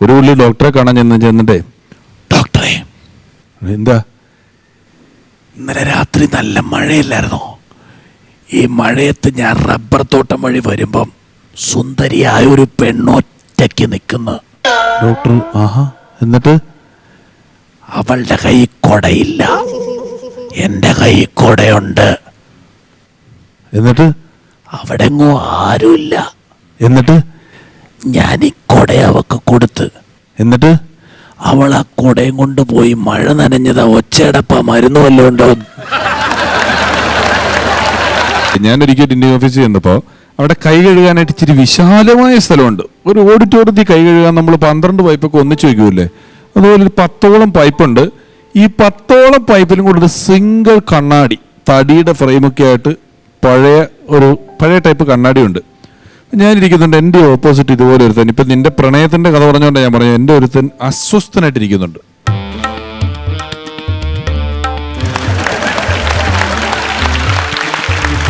ഒരു പുള്ളി ഡോക്ടറെ കാണാൻ ചെന്ന് ചെന്നിട്ടേ ഡോക്ടറെ എന്താ? ഇന്നലെ രാത്രി നല്ല മഴയില്ലായിരുന്നോ? ഈ മഴയത്ത് ഞാൻ റബ്ബർ തോട്ടം വഴി വരുമ്പം സുന്ദരിയായ ഒരു പെണ്ണൊറ്റയ്ക്ക് നിൽക്കുന്നു. ഡോക്ടർ ആഹാ എന്നിട്ട്? അവളുടെ കൈ കൊടയില്ല. എന്റെ കൈ കൊടയുണ്ട്. എന്നിട്ട്? അവിടെങ്ങോ എങ്ങും ആരുമില്ല. എന്നിട്ട്? ഞാൻ ഈ കൊട അവക്ക് കൊടുത്ത്. എന്നിട്ട്? അവൾ ആ കൊടയും കൊണ്ട് പോയി മഴ നനഞ്ഞതാ. ഒച്ചയടപ്പ മരുന്ന് വല്ലതും ഉണ്ടോ ഞാൻ ഒരിക്കൽ ഇന്ത്യൻ ഓഫീസിൽ ചെന്നപ്പോൾ അവിടെ കൈ കഴുകാനായിട്ട് ഇച്ചിരി വിശാലമായ സ്ഥലമുണ്ട്. ഒരു ഓഡിറ്റോറിയത്തിൽ കൈ കഴുകാൻ നമ്മൾ പന്ത്രണ്ട് പൈപ്പൊക്കെ ഒന്നിച്ചു വയ്ക്കൂല്ലേ അതുപോലെ ഒരു പത്തോളം പൈപ്പുണ്ട്. ഈ പത്തോളം പൈപ്പിലും കൂടെ ഒരു സിംഗിൾ കണ്ണാടി തടിയുടെ ഫ്രെയിമൊക്കെ ആയിട്ട് പഴയ ഒരു പഴയ ടൈപ്പ് കണ്ണാടിയുണ്ട്. ഞാനിരിക്കുന്നുണ്ട്. എന്റെ ഓപ്പോസിറ്റ് ഇതുപോലെ ഒരുത്തൻ. ഇപ്പം നിന്റെ പ്രണയത്തിന്റെ കഥ പറഞ്ഞുകൊണ്ട് ഞാൻ പറഞ്ഞു എന്റെ ഒരുത്തൻ അസ്വസ്ഥനായിട്ടിരിക്കുന്നുണ്ട്.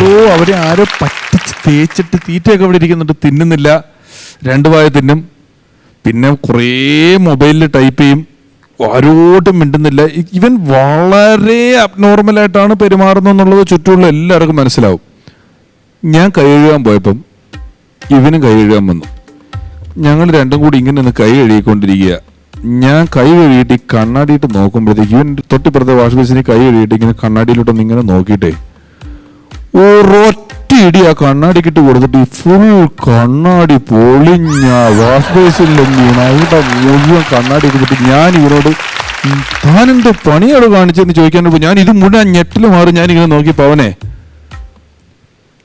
ഓ അവരെ ആരോ പറ്റിച്ച് തേച്ചിട്ട് തീറ്റയൊക്കെ അവിടെ ഇരിക്കുന്നുണ്ട്. തിന്നുന്നില്ല. രണ്ട് വായ തിന്നും. പിന്നെ കുറേ മൊബൈലിൽ ടൈപ്പ് ചെയ്യും. ആരോട്ടും മിണ്ടുന്നില്ല. ഇവൻ വളരെ അബ്നോർമലായിട്ടാണ് പെരുമാറുന്നത് എന്നുള്ളത് ചുറ്റുമുള്ള എല്ലാവർക്കും മനസ്സിലാവും. ഞാൻ കഴുകാൻ പോയപ്പം ഇവനും കൈ കഴുകാൻ വന്നു. ഞങ്ങൾ രണ്ടും കൂടി ഇങ്ങനെ ഒന്ന് കൈ കഴുകിക്കൊണ്ടിരിക്കുക. ഞാൻ കൈ കഴുകിയിട്ട് കണ്ണാടിയിട്ട് നോക്കുമ്പോഴത്തേക്ക് ഇവൻ തൊട്ടിപ്പുറത്തെ വാഷ് ബേസിന് കൈ കഴുകിയിട്ട് ഇങ്ങനെ കണ്ണാടിയിലോട്ടൊന്ന് ഇങ്ങനെ നോക്കിയിട്ടേ. ഒരൊറ്റ ഇടി ആ കണ്ണാടിക്കിട്ട് കൊടുത്തിട്ട് ഫുൾ കണ്ണാടി പൊളിഞ്ഞ വാഷ് ബേസിലും വീണ അവിടെ മുഴുവൻ കണ്ണാടി എടുത്തിട്ട് ഞാൻ ഇവരോട് "ഉം, താനെന്തോ പണിയാണ് കാണിച്ചെന്ന് ചോദിക്കാൻ ഞാൻ ഇത് മുഴുവൻ ഞെട്ടിൽ മാറി ഞാൻ ഇങ്ങനെ നോക്കി പവനെ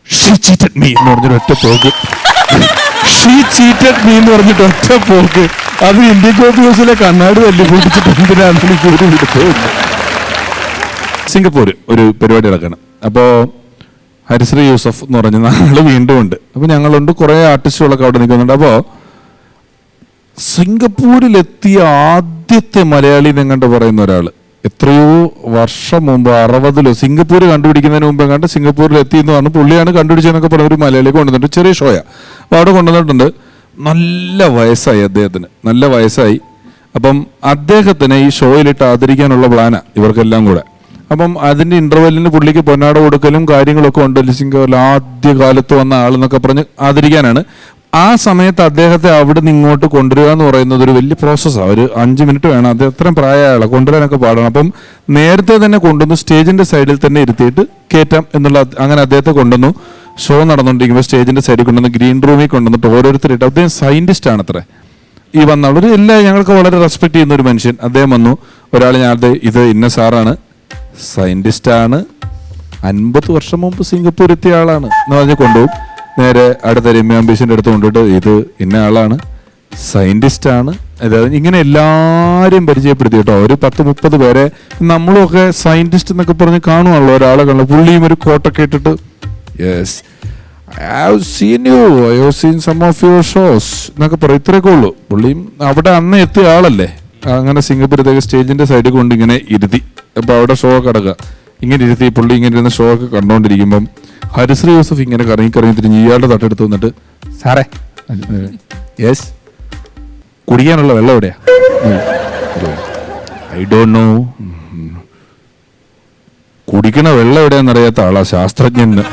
ഷീ ചീറ്റഡ് മീ എന്ന് പറഞ്ഞൊരു ഒറ്റ പോക്ക്. ഷീ ചീറ്റഡ് മീ എന്ന് പറഞ്ഞിട്ട് ഒറ്റ പോക്ക്. അത് ഇന്ത്യൻ കോഫി ഹൗസിലെ കണ്ണാടി തല്ലി പൊട്ടിച്ചിട്ട് സിംഗപ്പൂര് ഒരു. സിംഗപ്പൂർ ഒരു പരിപാടി നടക്കണം. അപ്പോ ഹരിശ്രീ യൂസഫ് എന്ന് പറഞ്ഞ നാളെ വീണ്ടും ഉണ്ട്. അപ്പോൾ ഞങ്ങളുണ്ട് കുറേ ആർട്ടിസ്റ്റുകളൊക്കെ അവിടെ നിൽക്കുന്നുണ്ട്. അപ്പോൾ സിംഗപ്പൂരിലെത്തിയ ആദ്യത്തെ മലയാളി എന്നെങ്ങണ്ട് പറയുന്ന ഒരാൾ എത്രയോ വർഷം മുമ്പ് അറുപതിലോ സിംഗപ്പൂർ കണ്ടുപിടിക്കുന്നതിന് മുമ്പ് എങ്ങാണ്ട് സിംഗപ്പൂരിൽ എത്തി പറഞ്ഞു. പുള്ളിയാണ് കണ്ടുപിടിച്ചതെന്നൊക്കെ പറഞ്ഞ ഒരു മലയാളി കൊണ്ടുവന്നിട്ട് ചെറിയ ഷോയ അപ്പോൾ അവിടെ കൊണ്ടുവന്നിട്ടുണ്ട്. നല്ല വയസ്സായി അദ്ദേഹത്തിന്. നല്ല വയസ്സായി. അപ്പം അദ്ദേഹത്തിന് ഈ ഷോയിലിട്ട് ആദരിക്കാനുള്ള പ്ലാനാണ് ഇവർക്കെല്ലാം കൂടെ. അപ്പം അതിന്റെ ഇന്റർവെല്ലിന് പുള്ളിക്ക് പൊന്നാട കൊടുക്കലും കാര്യങ്ങളൊക്കെ ഉണ്ട്. സിംഗപ്പൂരിൽ ആദ്യ കാലത്ത് വന്ന ആളെന്നൊക്കെ പറഞ്ഞ് ആദരിക്കാനാണ്. ആ സമയത്ത് അദ്ദേഹത്തെ അവിടെ നിന്ന് ഇങ്ങോട്ട് കൊണ്ടുവരിക എന്ന് പറയുന്നത് ഒരു വലിയ പ്രോസസ്സാണ് ഒരു അഞ്ച് മിനിറ്റ് വേണം. അദ്ദേഹം അത്രയും പ്രായമായുള്ള കൊണ്ടുവരാനൊക്കെ പാടണം. അപ്പം നേരത്തെ തന്നെ കൊണ്ടുവന്നു സ്റ്റേജിന്റെ സൈഡിൽ തന്നെ ഇരുത്തിയിട്ട് കയറ്റാം എന്നുള്ള അങ്ങനെ അദ്ദേഹത്തെ കൊണ്ടുവന്നു. ഷോ നടന്നുകൊണ്ടിരിക്കുമ്പോൾ സ്റ്റേജിന്റെ സൈഡിൽ കൊണ്ടുവന്ന് ഗ്രീൻ റൂമിൽ കൊണ്ടുവന്നിട്ട് ഓരോരുത്തരായിട്ട് അദ്ദേഹം സയന്റിസ്റ്റ് ആണ് അത്രേ ഈ വന്ന ഒരു എല്ലാ ഞങ്ങൾക്ക് വളരെ റെസ്പെക്ട് ചെയ്യുന്ന ഒരു മനുഷ്യൻ. അദ്ദേഹം വന്നു. ഒരാൾ ഞാൻ ഇത് ഇന്ന സാറാണ്. സയന്റിസ്റ്റ് ആണ്. അൻപത് വർഷം മുമ്പ് സിംഗപ്പൂർ എത്തിയ ആളാണ് എന്ന് പറഞ്ഞ് കൊണ്ടുപോകും. നേരെ അടുത്ത രമ്യ അംബീഷന്റെ അടുത്ത് കൊണ്ടിട്ട് ഇത് ഇന്ന ആളാണ്. സയന്റിസ്റ്റാണ് അതായത് ഇങ്ങനെ എല്ലാവരെയും പരിചയപ്പെടുത്തി കേട്ടോ. ഒരു പത്ത് മുപ്പത് പേരെ നമ്മളൊക്കെ സയന്റിസ്റ്റ് എന്നൊക്കെ പറഞ്ഞ് കാണുവാണല്ലോ ഒരാളെ കാണുള്ളൂ പുള്ളിയും ഒരു കോട്ടൊക്കെ ഇട്ടിട്ട്. Yes I have seen you I have seen some of your shows എന്നൊക്കെ പറയും. ഇത്രയൊക്കെ ഉള്ളൂ. പുള്ളിയും അവിടെ അന്ന് എത്തിയ ആളല്ലേ. അങ്ങനെ സിംഗപ്പൂരത്തേക്ക് സ്റ്റേജിന്റെ സൈഡിൽ കൊണ്ട് ഇങ്ങനെ ഇരുത്തി. അപ്പോൾ അവിടെ ഷോ ഒക്കെ കിടക്കുക ഇങ്ങനെ ഇരുത്തി പുള്ളി ഇങ്ങനെ ഇരുന്ന് ഷോ ഒക്കെ കണ്ടോണ്ടിരിക്കുമ്പം ഹരിശ്രീ യൂസഫ് ഇങ്ങനെ കറങ്ങി കറങ്ങി തിരിഞ്ഞ് ഇയാളുടെ തട്ടെടുത്ത് വന്നിട്ട് സാറേ യെസ് കുടിക്കാനുള്ള വെള്ളം എവിടെയാ? I don't know. കുടിക്കണ വെള്ളം എവിടെയാണെന്നറിയാത്ത ആളാ ശാസ്ത്രജ്ഞന്